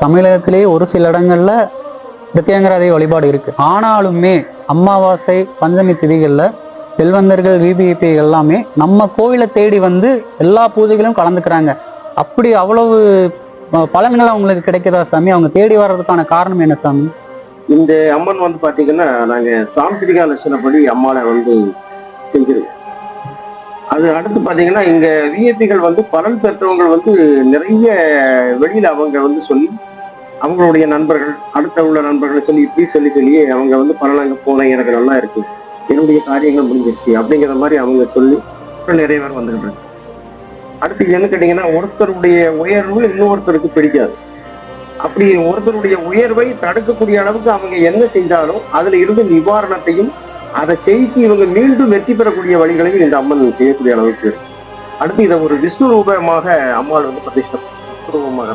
தமிழகத்திலேயே ஒரு சில இடங்கள்ல பிரத்யங்கராதை வழிபாடு இருக்கு. ஆனாலுமே அமாவாசை பஞ்சமி திதிகளில் செல்வந்தர்கள் விபிஐபி எல்லாமே நம்ம கோயிலை தேடி வந்து எல்லா பூஜைகளும் கலந்துக்கிறாங்க. அப்படி அவ்வளவு அஹ், பலன்கள் அவங்களுக்கு கிடைக்குதா சாமி? அவங்க தேடி வர்றதுக்கான காரணம் என்ன சாமி? இந்த அம்மன் வந்து பாத்தீங்கன்னா நாங்கள் சாந்திரிகா லட்சணப்படி அம்மாவை வந்து செஞ்சிருக்கோம். அது அடுத்து பாத்தீங்கன்னா இங்க விஐபிகள் வந்து பலன் பெற்றவங்க வந்து நிறைய வெளியில அவங்க வந்து சொல்லி அவங்களுடைய நண்பர்கள் அடுத்த உள்ள நண்பர்களை சொல்லி இப்படி சொல்லி சொல்லி அவங்க வந்து பலன் அங்க போனேன் எனக்கு நல்லா இருக்கு. என்னுடைய காரியங்கள் முடிஞ்சிருச்சு அப்படிங்கிற மாதிரி அவங்க சொல்லி நிறைய பேர் வந்துகிட்டு அடுத்து என்ன கேட்டீங்கன்னா ஒருத்தருடைய உயர்வு இன்னொருத்தருக்கு பிடிக்காது. அப்படி ஒருத்தருடைய உயர்வை தடுக்கக்கூடிய அளவுக்கு அவங்க என்ன செஞ்சாலும் அதுல இருந்து நிவாரணத்தையும் அதை செய்து இவங்க மீண்டும் வெற்றி பெறக்கூடிய வழிகளையும் இந்த அம்மன் செய்யக்கூடிய அளவுக்கு இருக்கு. அடுத்து இதை ஒரு விஷ்ணு ரூபமாக அம்மாள் வந்து பிரதிஷ்டம் விஷ்ணு ரூபமாக